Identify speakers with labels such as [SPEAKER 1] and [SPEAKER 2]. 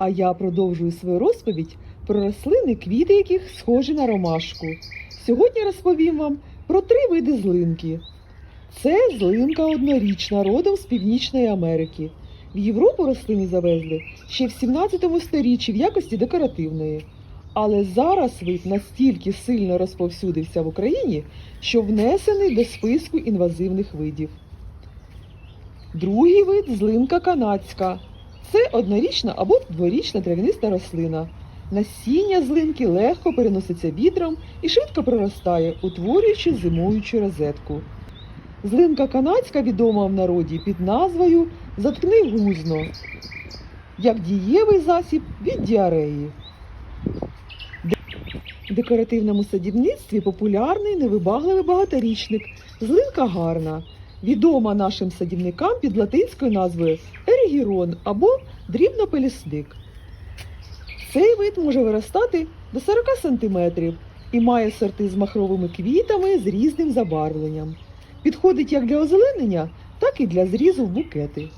[SPEAKER 1] А я продовжую свою розповідь про рослини, квіти яких схожі на ромашку. Сьогодні розповім вам про три види злинки. Це злинка однорічна, родом з Північної Америки. В Європу рослини завезли ще в 17 сторіччі в якості декоративної. Але зараз вид настільки сильно розповсюдився в Україні, що внесений до списку інвазивних видів. Другий вид злинка канадська. Це однорічна або дворічна трав'яниста рослина. Насіння злинки легко переноситься вітром і швидко проростає, утворюючи зимуючу розетку. Злинка канадська відома в народі під назвою Заткни гузно як дієвий засіб від діареї. В декоративному садівництві популярний невибагливий багаторічник злинка гарна, відома нашим садівникам під латинською назвою ерігірон або дрібнопелісник. Цей вид може виростати до 40 см і має сорти з махровими квітами з різним забарвленням. Підходить як для озеленення, так і для зрізу в букети.